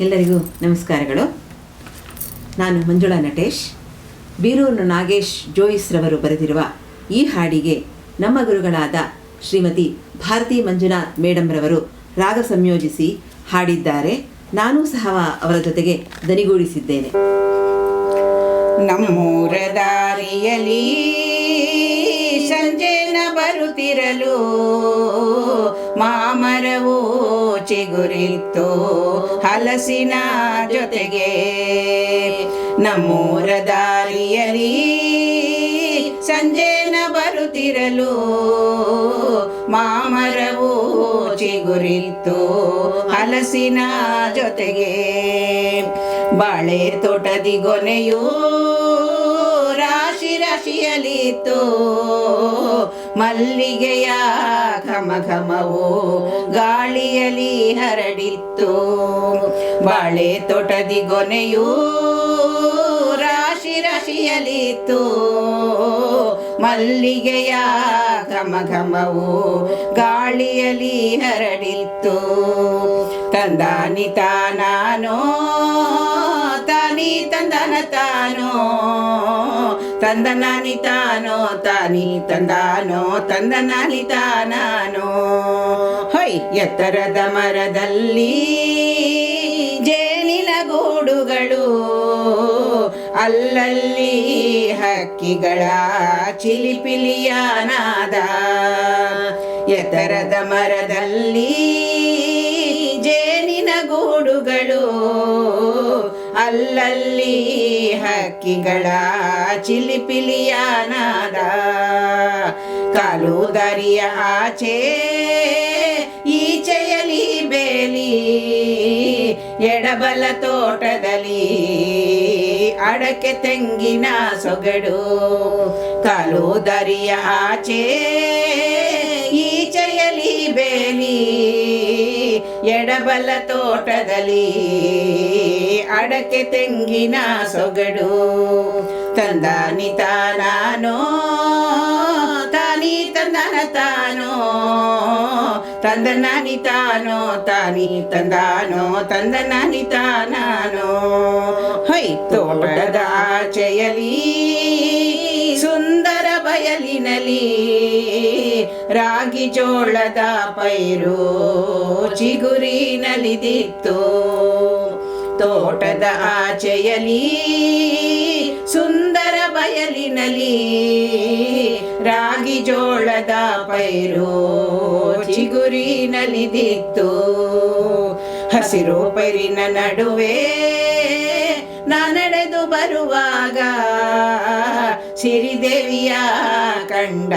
ಎಲ್ಲರಿಗೂ ನಮಸ್ಕಾರಗಳು. ನಾನು ಮಂಜುಳಾ ನಟೇಶ್. ಬೀರೂರು ನಾಗೇಶ್ ಜೋಯಿಸ್ರವರು ಬರೆದಿರುವ ಈ ಹಾಡಿಗೆ ನಮ್ಮ ಗುರುಗಳಾದ ಶ್ರೀಮತಿ ಭಾರತಿ ಮಂಜುನಾಥ್ ಮೇಡಮ್ರವರು ರಾಗ ಸಂಯೋಜಿಸಿ ಹಾಡಿದ್ದಾರೆ. ನಾನು ಸಹ ಅವರ ಜೊತೆಗೆ ದನಿಗೂಡಿಸಿದ್ದೇನೆ. ನಮ್ಮೂರ ದಾರಿಯಲಿ ಸಂಜೆನ ಬರುತ್ತಿರಲು ಮಾಮರವು ಚಿಗುರಿತ್ತು ಹಲಸಿನ ಜೊತೆಗೆ. ನಮ್ಮೂರ ದಾರಿಯಲಿ ಸಂಜೆನ ಬರುತ್ತಿರಲು ಮಾಮರವು ಚಿಗುರಿತ್ತು ಹಲಸಿನ ಜೊತೆಗೆ. ಬಾಳೆ ತೋಟದಿ ಗೊನೆಯು ರಾಶಿ ರಾಶಿಯಲಿತ್ತು ಮಲ್ಲಿಗೆಯ ಘಮ ಘಮವು ಗಾಳಿಯಲಿ ಹರಡಿತ್ತು. ಬಾಳೆ ತೋಟದಿ ಗೊನೆಯು ರಾಶಿ ರಾಶಿಯಲಿತ್ತು ಮಲ್ಲಿಗೆಯ ಘಮ ಘಮವು ಗಾಳಿಯಲಿ ಹರಡಿತ್ತು ತಂದಾನಿ ತಾನೋ ತಾನಿ ತಂದನ ತಾನೋ. ತಂದನಾನಿ ತಾನೋ ತಾನಿ ತಂದಾನೋ ತಂದನಾನಿ ತಾನಾನೋ ಹೊಯ್, ಎತ್ತರದ ಮರದಲ್ಲಿ ಜೇನಿನ ಗೂಡುಗಳು, ಅಲ್ಲಲ್ಲಿ ಹಕ್ಕಿಗಳ ಚಿಲಿಪಿಲಿಯಾನಾದ. ಎತ್ತರದ ಮರದಲ್ಲಿ ಜೇನಿನ ಗೂಡುಗಳು ಅಲ್ಲಲ್ಲಿ ಹಕ್ಕಿಗಳ ಚಿಲಿಪಿಲಿಯ ಕಾಲು ದಾರಿಯ ಆಚೆ ಈಚೆಯಲಿ ಬೇಲಿ ಎಡಬಲ ತೋಟದಲ್ಲಿ ಅಡಕೆ ತೆಂಗಿನ ಸೊಗಡು ಕಾಲು ದಾರಿಯ ಆಚೆ ಈಚೆಯಲಿ ಬೇಲಿ ಎಡಬಲ ತೋಟದಲ್ಲಿ ಅಡಕೆ ತೆಂಗಿನ ಸೊಗಡು. ತಂದಾನಿ ತಾನಾನೋ ತಾನಿ ತಂದನ ತಾನೋ ತಂದನಾನಿ ತಾನೋ ತಾನಿ ತಂದಾನೋ ತಂದನಾನಿ ತಾನೋ ಹೈ, ತೋಟದ ಆಚೆಯಲಿ ಸುಂದರ ಬಯಲಿನಲಿ ರಾಗಿ ಜೋಳದ ಪೈರು ಚಿಗುರಿನಲಿದಿತ್ತು ತೋಟದ ಆಚೆಯಲಿ ಸುಂದರ ಬಯಲಿನಲಿ ರಾಗಿ ಜೋಳದ ಪೈರು ಚಿಗುರಿನಲಿದಿತ್ತು ಹಸಿರು ಪೈರಿನ ನಡುವೆ ನಾ ನಡೆದು ಬರುವಾಗ ಸಿರಿದೇವಿಯ ಕಂಡ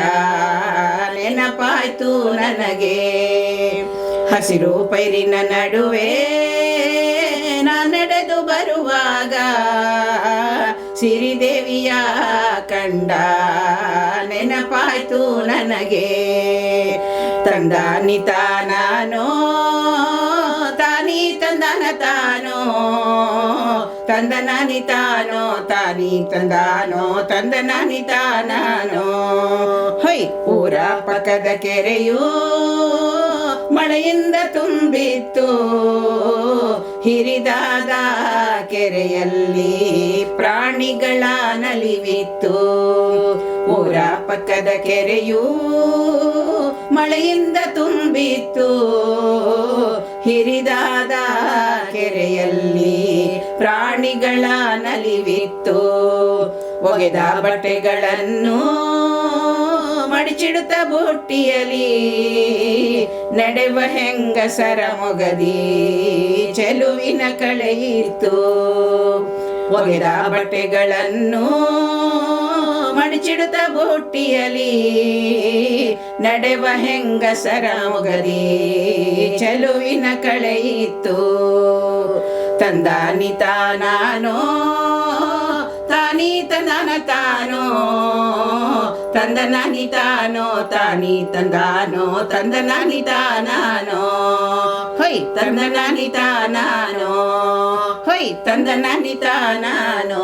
ನೆನಪಾಯ್ತು ನನಗೆ. ಹಸಿರು ಪೈರಿನ ನಡುವೆ ಬರುವಾಗ ಸಿರಿದೇವಿಯ ಕಂಡ ನೆನಪಾಯ್ತು ನನಗೆ. ತಂದ ನಿತಾನೋ ತಾನಿ ತಂದನ ತಾನೋ ತಂದನಾನಿ ತಾನೋ, ತಾನಿ ತಂದಾನೋ ತಂದನಾನಿ ತಾನೋ ಹೊಯ್, ಊರ ಪಕ್ಕದ ಕೆರೆಯು ಮಳೆಯಿಂದ ತುಂಬಿತ್ತು. ಹಿರಿದಾದ ಕೆರೆಯಲ್ಲಿ ಪ್ರಾಣಿಗಳ ನಲಿವಿತ್ತು. ಊರ ಪಕ್ಕದ ಕೆರೆಯೂ ಮಳೆಯಿಂದ ತುಂಬಿತ್ತು. ಹಿರಿದಾದ ಕೆರೆಯಲ್ಲಿ ಪ್ರಾಣಿಗಳ ನಲಿವಿತ್ತು. ಒಗೆದ ಬಟ್ಟೆಗಳನ್ನು ಮಡಿಚಿಡುತ್ತ ಬುಟ್ಟಿಯಲಿ, ನಡೆವ ಹೆಂಗಸರ ಮೊಗದಿ ಚೆಲುವಿನ ಕಳೆಯಿತು ಒಗೆದ ಬಟ್ಟೆಗಳನ್ನು ಮಡಿಚಿಡುತ್ತ ಬುಟ್ಟಿಯಲಿ, ನಡೆವ ಹೆಂಗಸರ ಮೊಗದಿ ಚೆಲುವಿನ ಕಳೆಯಿತು ತಂದಾನಿ ತಾನಿ ತಂದಾನ ತಾನೋ ತಂದನಾನಿ ತಾನೋ ತಾನಿ ತಂದಾನೋ ತಂದನಾನಿ ತಾನಾನೋ ಹೊಯ್ ತಂದನಾನಿ ತಾನಾನೋ ಹೊಯ್ ತಂದನಾನಿ ತಾನಾನೋ